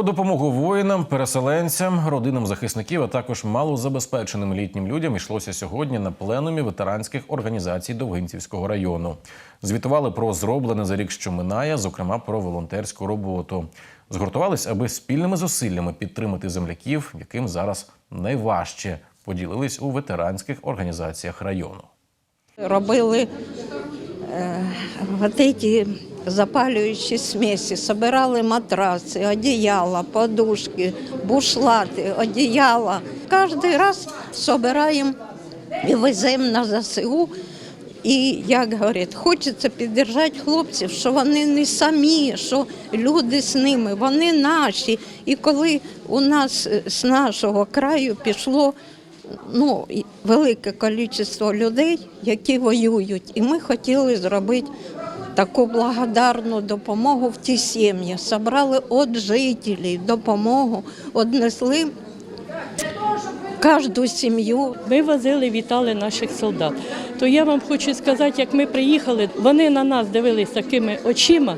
Про допомогу воїнам, переселенцям, родинам захисників, а також малозабезпеченим літнім людям йшлося сьогодні на пленумі ветеранських організацій Довгинцівського району. Звітували про зроблене за рік, що минає, зокрема про волонтерську роботу. Згуртувались, аби спільними зусиллями підтримати земляків, яким зараз найважче поділились у ветеранських організаціях району. робили вот эти запалюючі смесі, собирали матраци, одіяла, подушки, бушлати, одіяла. Кожен раз собираємо і веземо на ЗСУ. І як говорять, хочеться підтримати хлопців, що вони не самі, що люди з ними, вони наші. І коли у нас е, з нашого краю пішло ну, велике кількість людей, які воюють, і ми хотіли зробити таку благодарну допомогу в ті сім'ї. Собрали від жителів допомогу, однесли кожну сім'ю Ми возили, вітали наших солдат. То я вам хочу сказати, як ми приїхали, вони на нас дивились такими очима.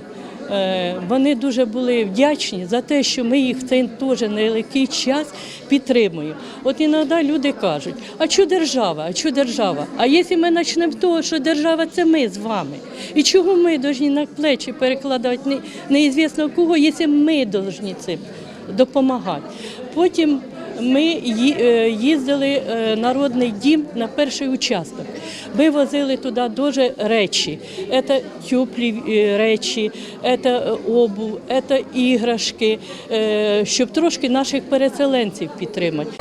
Е, Вони дуже були вдячні за те, що ми їх в цей теж нелегкий час підтримуємо. От іноді люди кажуть, а що держава, а що держава? А якщо ми почнемо з того, що держава це ми з вами. І чого ми повинні на плечі перекладати не- неізвісно кого, якщо ми повинні цим допомагати. Потім ми е, їздили е, народний дім на перший участок. Ми возили туди дуже речі. Це теплі е, речі, це обув, це іграшки, щоб трошки наших переселенців підтримати.